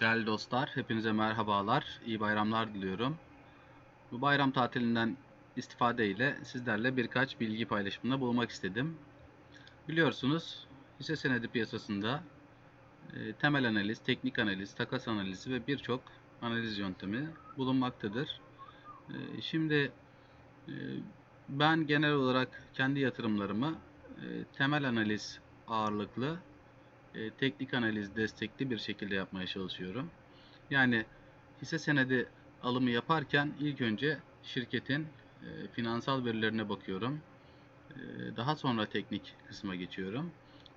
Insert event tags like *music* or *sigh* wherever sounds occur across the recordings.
Değerli dostlar, hepinize merhabalar, iyi bayramlar diliyorum. Bu bayram tatilinden istifade ile sizlerle birkaç bilgi paylaşımında bulunmak istedim. Biliyorsunuz hisse senedi piyasasında e, temel analiz, teknik analiz, takas analizi ve birçok analiz yöntemi bulunmaktadır. E, şimdi e, ben genel olarak kendi yatırımlarımı e, temel analiz ağırlıklı e, teknik analiz destekli bir şekilde yapmaya çalışıyorum. Yani hisse senedi alımı yaparken ilk önce şirketin e, finansal verilerine bakıyorum. E, daha sonra teknik kısma geçiyorum.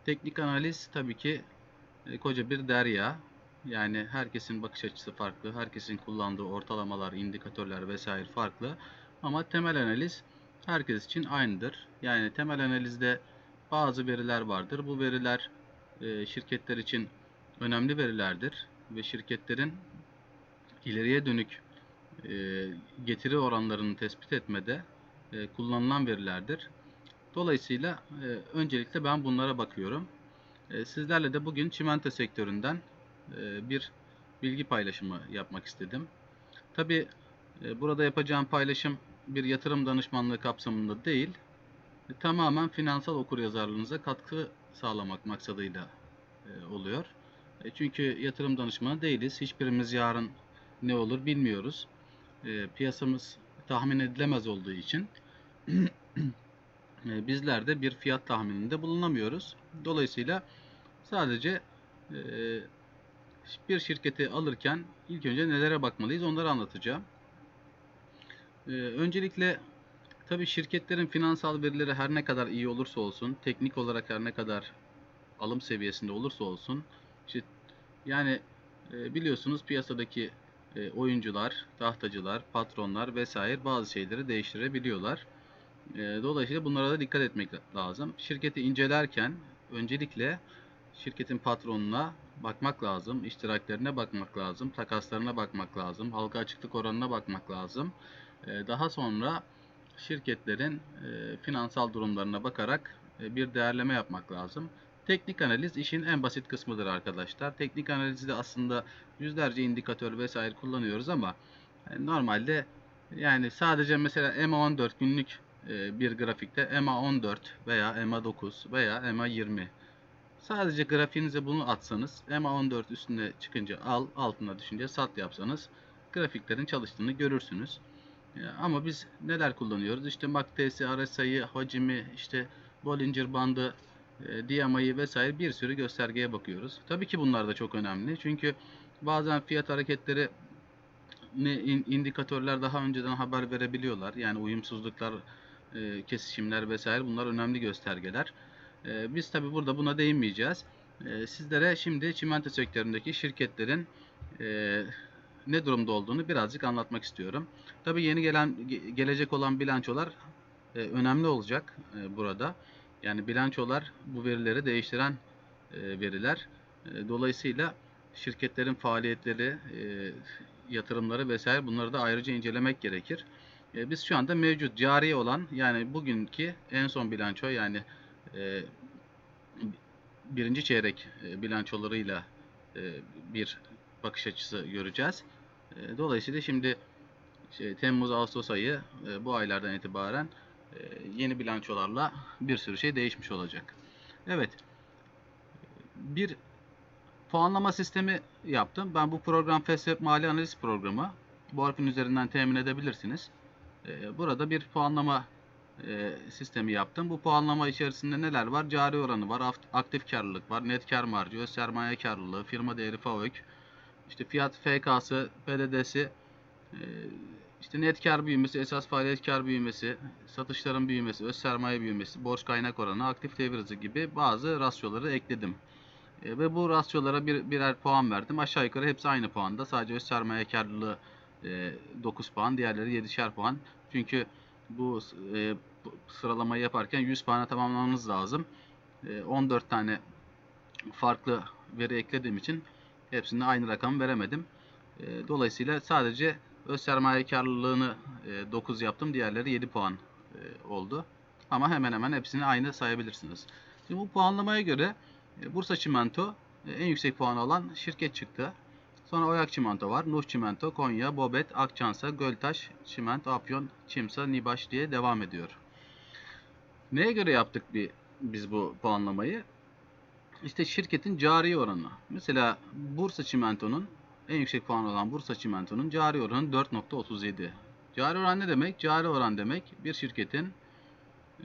Teknik analiz tabii ki koca bir derya. Yani herkesin bakış açısı farklı, herkesin kullandığı ortalamalar, indikatörler vesaire farklı. Ama temel analiz herkes için aynıdır. Yani temel analizde bazı veriler vardır. Bu veriler e, şirketler için önemli verilerdir ve şirketlerin ileriye dönük e, getiri oranlarını tespit etmede e, kullanılan verilerdir. Dolayısıyla öncelikle ben bunlara bakıyorum. Sizlerle de bugün çimento sektöründen bir bilgi paylaşımı yapmak istedim. Tabi burada yapacağım paylaşım bir yatırım danışmanlığı kapsamında değil, tamamen finansal okuryazarlığınıza katkı sağlamak maksadıyla e, oluyor. E, çünkü yatırım danışmanı değiliz. Hiçbirimiz yarın ne olur bilmiyoruz. E, piyasamız tahmin edilemez olduğu için *clears throat* e, bizler de bir fiyat tahmininde bulunamıyoruz. Dolayısıyla sadece e, bir şirketi alırken ilk önce nelere bakmalıyız onları anlatacağım. E, öncelikle tabii şirketlerin finansal verileri her ne kadar iyi olursa olsun, teknik olarak her ne kadar alım seviyesinde olursa olsun, işte yani e, biliyorsunuz piyasadaki e, oyuncular, tahtacılar, patronlar vesaire bazı şeyleri değiştirebiliyorlar. E, dolayısıyla bunlara da dikkat etmek lazım. Şirketi incelerken öncelikle şirketin patronuna bakmak lazım, iştiraklerine bakmak lazım, takaslarına bakmak lazım, halka açıklık oranına bakmak lazım. Daha sonra şirketlerin e, finansal durumlarına bakarak e, bir değerleme yapmak lazım. Teknik analiz işin en basit kısmıdır arkadaşlar. Teknik analizde aslında yüzlerce indikatör vesaire kullanıyoruz ama e, normalde yani sadece mesela EMA 14 günlük e, bir grafikte EMA 14 veya EMA 9 veya EMA 20 sadece grafiğinize bunu atsanız EMA 14 üstüne çıkınca al altına düşünce sat yapsanız grafiklerin çalıştığını görürsünüz. E, ama biz neler kullanıyoruz? İşte MACD, RSI'yi, hacimi, işte Bollinger bandı, e, vesaire bir sürü göstergeye bakıyoruz. Tabii ki bunlar da çok önemli. Çünkü bazen fiyat hareketleri ne indikatörler daha önceden haber verebiliyorlar. Yani uyumsuzluklar, e, kesişimler vesaire bunlar önemli göstergeler. E, biz tabii burada buna değinmeyeceğiz. Sizlere şimdi çimento sektöründeki şirketlerin ne durumda olduğunu birazcık anlatmak istiyorum. Tabii yeni gelen gelecek olan bilançolar önemli olacak burada. Yani bilançolar bu verileri değiştiren e, veriler. E, dolayısıyla şirketlerin faaliyetleri, e, yatırımları vesaire bunları da ayrıca incelemek gerekir. E, biz şu anda mevcut cari olan yani bugünkü en son bilanço yani e, birinci çeyrek e, bilançolarıyla e, bir bakış açısı göreceğiz. E, dolayısıyla şimdi şey, Temmuz-Ağustos ayı e, bu aylardan itibaren e, yeni bilançolarla bir sürü şey değişmiş olacak. Evet. Bir puanlama sistemi yaptım. Ben bu program FESWeb Mali Analiz Programı. Bu harfin üzerinden temin edebilirsiniz. E, burada bir puanlama sistemi yaptım. Bu puanlama içerisinde neler var? Cari oranı var, aktif karlılık var, net kar marjı, öz sermaye karlılığı, firma değeri FAVÖK, işte fiyat FK'sı, PDD'si, işte net kar büyümesi, esas faaliyet kar büyümesi, satışların büyümesi, öz sermaye büyümesi, borç kaynak oranı, aktif devir hızı gibi bazı rasyoları ekledim. E, ve bu rasyolara bir, birer puan verdim. Aşağı yukarı hepsi aynı puanda. Sadece öz sermaye karlılığı e, 9 puan, diğerleri 7'şer puan. Çünkü bu e, sıralamayı yaparken 100 puana tamamlamanız lazım. E, 14 tane farklı veri eklediğim için hepsinde aynı rakam veremedim. E, dolayısıyla sadece Öz sermaye karlılığını e, 9 yaptım. Diğerleri 7 puan e, oldu. Ama hemen hemen hepsini aynı sayabilirsiniz. Şimdi bu puanlamaya göre e, Bursa Çimento e, en yüksek puan alan şirket çıktı. Sonra Oyak Çimento var. Nuh Çimento, Konya, Bobet, Akçansa, Göltaş, Çimento, Afyon, Çimsa, Nibaş diye devam ediyor. Neye göre yaptık bir, biz bu puanlamayı? İşte şirketin cari oranı. Mesela Bursa Çimento'nun en yüksek puan olan Bursa Çimento'nun cari oranı 4.37. Cari oran ne demek? Cari oran demek bir şirketin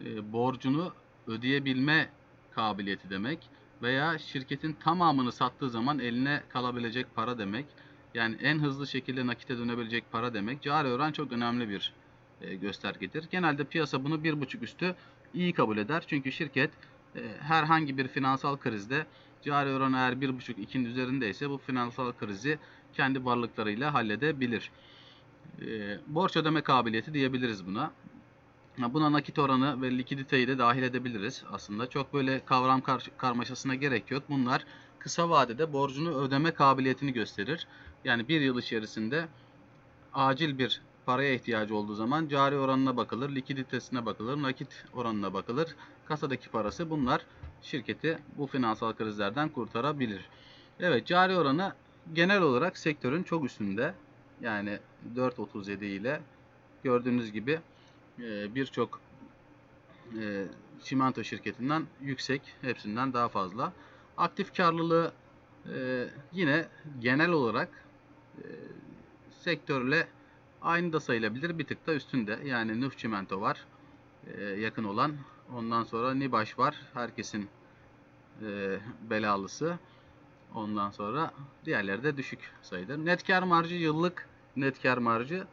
e, borcunu ödeyebilme kabiliyeti demek veya şirketin tamamını sattığı zaman eline kalabilecek para demek. Yani en hızlı şekilde nakite dönebilecek para demek. Cari oran çok önemli bir e, göstergedir. Genelde piyasa bunu 1.5 üstü iyi kabul eder. Çünkü şirket herhangi bir finansal krizde cari oran eğer 1.5-2'nin üzerindeyse bu finansal krizi kendi varlıklarıyla halledebilir. E, borç ödeme kabiliyeti diyebiliriz buna. Buna nakit oranı ve likiditeyi de dahil edebiliriz aslında. Çok böyle kavram kar- karmaşasına gerek yok. Bunlar kısa vadede borcunu ödeme kabiliyetini gösterir. Yani bir yıl içerisinde acil bir paraya ihtiyacı olduğu zaman cari oranına bakılır, likiditesine bakılır, nakit oranına bakılır. Kasadaki parası bunlar şirketi bu finansal krizlerden kurtarabilir. Evet cari oranı genel olarak sektörün çok üstünde. Yani 4.37 ile gördüğünüz gibi e, birçok e, çimento şirketinden yüksek, hepsinden daha fazla. Aktif karlılığı e, yine genel olarak sektörle aynı da sayılabilir. Bir tık da üstünde. Yani Nuh Çimento var e, yakın olan. Ondan sonra Nibaş var. Herkesin e, belalısı. Ondan sonra diğerleri de düşük sayılır. Net kar marjı yıllık net kar marjı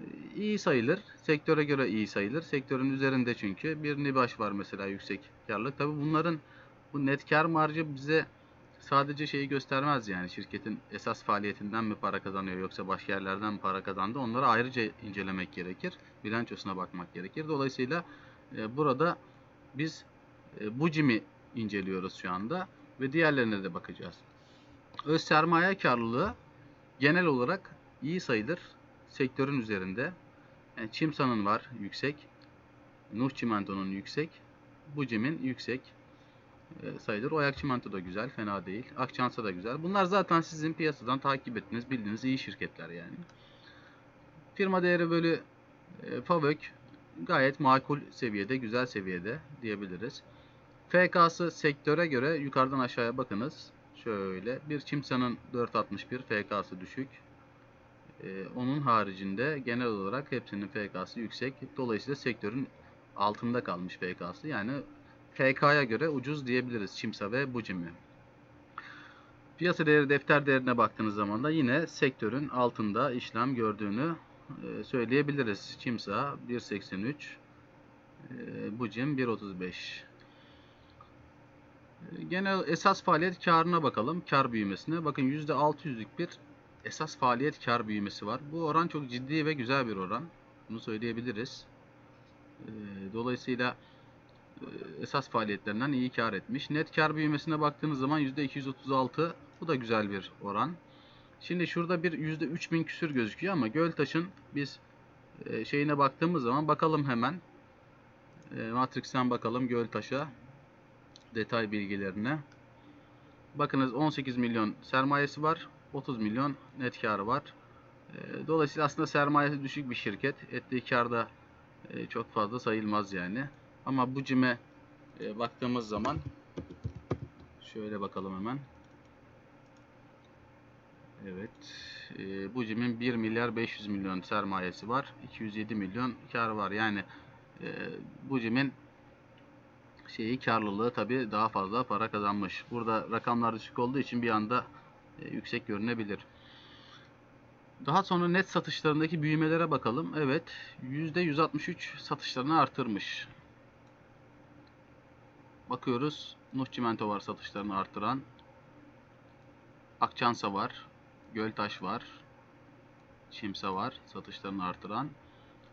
e, iyi sayılır. Sektöre göre iyi sayılır. Sektörün üzerinde çünkü. Bir Nibaş var mesela yüksek karlılık. Tabi bunların bu net kar marjı bize sadece şeyi göstermez yani şirketin esas faaliyetinden mi para kazanıyor yoksa başka yerlerden mi para kazandı onları ayrıca incelemek gerekir. Bilançosuna bakmak gerekir. Dolayısıyla e, burada biz e, bu cimi inceliyoruz şu anda ve diğerlerine de bakacağız. Öz sermaye karlılığı genel olarak iyi sayılır. Sektörün üzerinde. Yani Çimsa'nın var yüksek. Nuh Çimento'nun yüksek. Bucim'in yüksek e, sayılır. Oyak Çimento da güzel, fena değil. Akçansa da güzel. Bunlar zaten sizin piyasadan takip ettiğiniz, bildiğiniz iyi şirketler yani. Firma değeri bölü e, FAVÖK gayet makul seviyede, güzel seviyede diyebiliriz. FK'sı sektöre göre yukarıdan aşağıya bakınız. Şöyle bir Çimsa'nın 4.61 FK'sı düşük. Ee, onun haricinde genel olarak hepsinin FK'sı yüksek. Dolayısıyla sektörün altında kalmış FK'sı. Yani FK'ya göre ucuz diyebiliriz Çimsa ve Bucim'i. Piyasa değeri defter değerine baktığınız zaman da yine sektörün altında işlem gördüğünü e, söyleyebiliriz. Çimsa 1.83, e, Bucim 1.35. E, Genel esas faaliyet karına bakalım. Kar büyümesine. Bakın %600'lük bir esas faaliyet kar büyümesi var. Bu oran çok ciddi ve güzel bir oran. Bunu söyleyebiliriz. E, Dolayısıyla esas faaliyetlerinden iyi kar etmiş. Net kar büyümesine baktığınız zaman %236. Bu da güzel bir oran. Şimdi şurada bir %3000 küsür gözüküyor ama Göltaş'ın biz e, şeyine baktığımız zaman bakalım hemen. E, Matrix'ten bakalım Göltaş'a detay bilgilerine. Bakınız 18 milyon sermayesi var. 30 milyon net karı var. E, Dolayısıyla aslında sermayesi düşük bir şirket. Ettiği kar da e, çok fazla sayılmaz yani. Ama bu cime e, baktığımız zaman şöyle bakalım hemen. Evet. E, bu cimin 1 milyar 500 milyon sermayesi var. 207 milyon kar var. Yani e, bu cimin şeyi karlılığı tabi daha fazla para kazanmış. Burada rakamlar düşük olduğu için bir anda e, yüksek görünebilir. Daha sonra net satışlarındaki büyümelere bakalım. Evet, %163 satışlarını artırmış. Bakıyoruz. Nuh Çimento var satışlarını artıran. Akçansa var. Göltaş var. Çimsa var satışlarını artıran.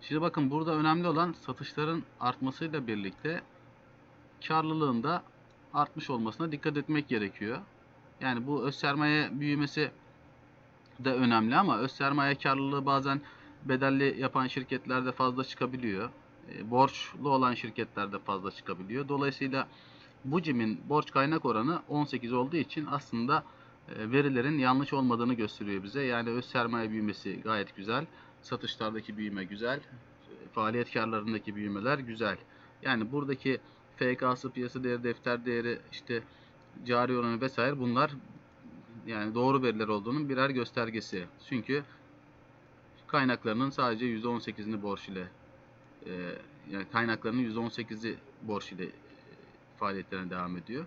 Şimdi bakın burada önemli olan satışların artmasıyla birlikte karlılığın da artmış olmasına dikkat etmek gerekiyor. Yani bu öz sermaye büyümesi de önemli ama öz sermaye karlılığı bazen bedelli yapan şirketlerde fazla çıkabiliyor. E, borçlu olan şirketlerde fazla çıkabiliyor. Dolayısıyla bu cimin borç kaynak oranı 18 olduğu için aslında e, verilerin yanlış olmadığını gösteriyor bize. Yani öz sermaye büyümesi gayet güzel. Satışlardaki büyüme güzel. e, Faaliyet karlarındaki büyümeler güzel. Yani buradaki FK'sı, piyasa değeri, defter değeri, işte cari oranı vesaire bunlar yani doğru veriler olduğunun birer göstergesi. Çünkü kaynaklarının sadece %18'ini borç ile e, yani kaynaklarının %18'i borç ile e, faaliyetlerine devam ediyor.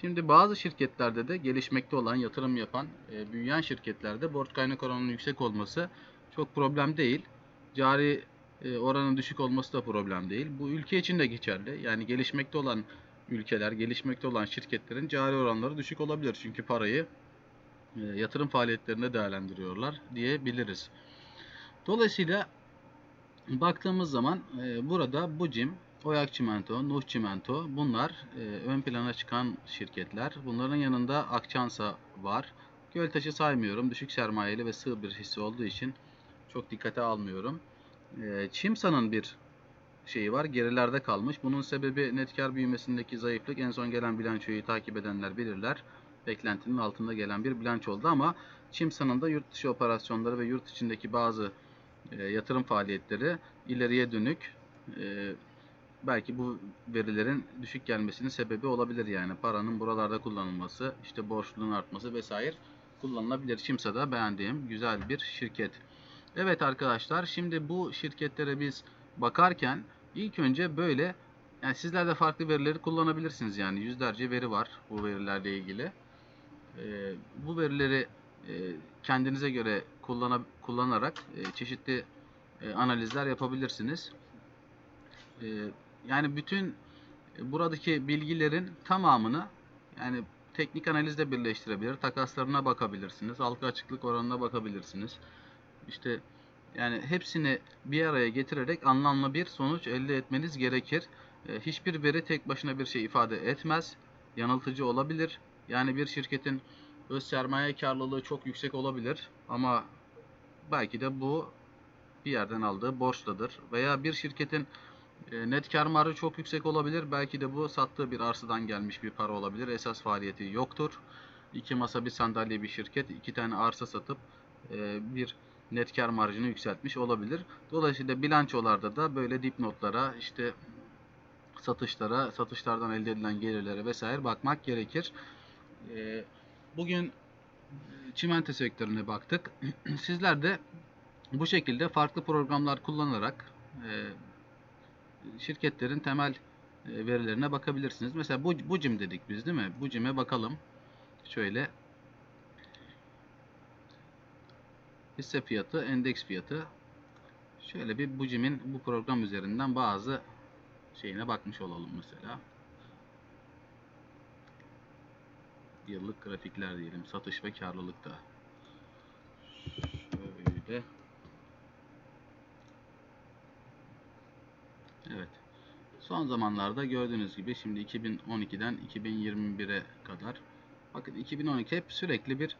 Şimdi bazı şirketlerde de gelişmekte olan, yatırım yapan, e, büyüyen şirketlerde borç kaynak oranının yüksek olması çok problem değil. Cari e, oranın düşük olması da problem değil. Bu ülke için de geçerli. Yani gelişmekte olan ülkeler, gelişmekte olan şirketlerin cari oranları düşük olabilir. Çünkü parayı e, yatırım faaliyetlerinde değerlendiriyorlar diyebiliriz. Dolayısıyla baktığımız zaman e, burada Bucim, Oyak Çimento, Nuh Çimento bunlar e, ön plana çıkan şirketler. Bunların yanında Akçansa var. Göltaş'ı saymıyorum. Düşük sermayeli ve sığ bir hisse olduğu için çok dikkate almıyorum. E, Çimsa'nın bir şeyi var. Gerilerde kalmış. Bunun sebebi net kar büyümesindeki zayıflık. En son gelen bilançoyu takip edenler bilirler. Beklentinin altında gelen bir bilanço oldu ama Çimsa'nın da yurt dışı operasyonları ve yurt içindeki bazı e, yatırım faaliyetleri ileriye dönük e, belki bu verilerin düşük gelmesinin sebebi olabilir yani paranın buralarda kullanılması işte borçluluğun artması vesaire kullanılabilir. Çimsa da beğendiğim güzel bir şirket. Evet arkadaşlar şimdi bu şirketlere biz bakarken ilk önce böyle yani sizler de farklı verileri kullanabilirsiniz yani yüzlerce veri var bu verilerle ilgili. Ee, bu verileri e, kendinize göre kullana, kullanarak e, çeşitli e, analizler yapabilirsiniz. E, yani bütün e, buradaki bilgilerin tamamını yani teknik analizde birleştirebilir, takaslarına bakabilirsiniz, halka açıklık oranına bakabilirsiniz. İşte yani hepsini bir araya getirerek anlamlı bir sonuç elde etmeniz gerekir. E, hiçbir veri tek başına bir şey ifade etmez. Yanıltıcı olabilir. Yani bir şirketin öz sermaye karlılığı çok yüksek olabilir ama belki de bu bir yerden aldığı borçtadır. Veya bir şirketin e, net kar marjı çok yüksek olabilir. Belki de bu sattığı bir arsadan gelmiş bir para olabilir. Esas faaliyeti yoktur. İki masa bir sandalye bir şirket iki tane arsa satıp e, bir net kar marjını yükseltmiş olabilir. Dolayısıyla bilançolarda da böyle dipnotlara işte satışlara, satışlardan elde edilen gelirlere vesaire bakmak gerekir. E, Bugün çimento sektörüne baktık. *clears throat* Sizler de bu şekilde farklı programlar kullanarak e, şirketlerin temel e, verilerine bakabilirsiniz. Mesela bu Bucim dedik biz değil mi? Bucim'e bakalım. Şöyle hisse fiyatı, endeks fiyatı. Şöyle bir Bucim'in bu program üzerinden bazı şeyine bakmış olalım mesela. Yıllık grafikler diyelim. Satış ve karlılıkta. Şöyle. Evet. Son zamanlarda gördüğünüz gibi şimdi 2012'den 2021'e kadar bakın 2012 hep sürekli bir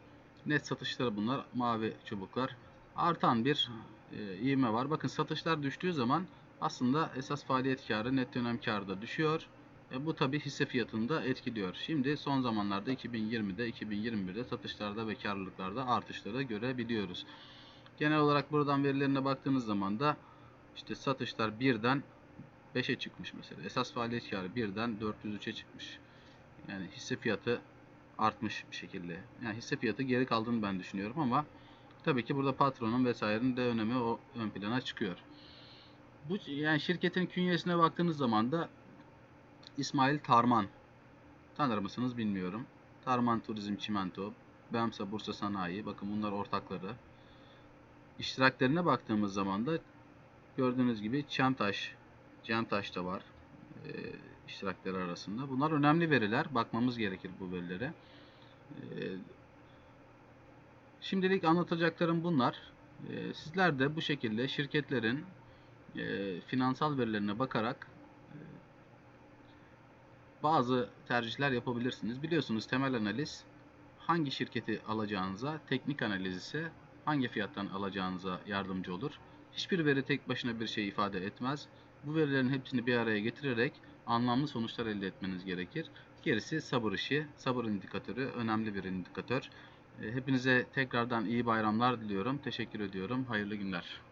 net satışları bunlar mavi çubuklar artan bir e, var. Bakın satışlar düştüğü zaman aslında esas faaliyet karı net dönem karı da düşüyor. E, bu tabi hisse fiyatını da etkiliyor. Şimdi son zamanlarda 2020'de 2021'de satışlarda ve karlılıklarda artışları görebiliyoruz. Genel olarak buradan verilerine baktığınız zaman da işte satışlar birden 5'e çıkmış mesela. Esas faaliyet karı birden 403'e çıkmış. Yani hisse fiyatı artmış bir şekilde. Yani hisse fiyatı geri kaldığını ben düşünüyorum ama tabii ki burada patronun vesairenin de önemi o ön plana çıkıyor. Bu yani şirketin künyesine baktığınız zaman da İsmail Tarman. Tanır mısınız bilmiyorum. Tarman Turizm Çimento, BEMSA Bursa Sanayi. Bakın bunlar ortakları. İştiraklerine baktığımız zaman da gördüğünüz gibi Çamtaş, Cemtaş da var e, iştirakleri arasında. Bunlar önemli veriler. Bakmamız gerekir bu verilere. E, şimdilik anlatacaklarım bunlar. E, sizler de bu şekilde şirketlerin e, finansal verilerine bakarak bazı tercihler yapabilirsiniz. Biliyorsunuz temel analiz hangi şirketi alacağınıza, teknik analiz ise hangi fiyattan alacağınıza yardımcı olur. Hiçbir veri tek başına bir şey ifade etmez. Bu verilerin hepsini bir araya getirerek anlamlı sonuçlar elde etmeniz gerekir. Gerisi sabır işi. Sabır indikatörü önemli bir indikatör. E, Hepinize tekrardan iyi bayramlar diliyorum. Teşekkür ediyorum. Hayırlı günler.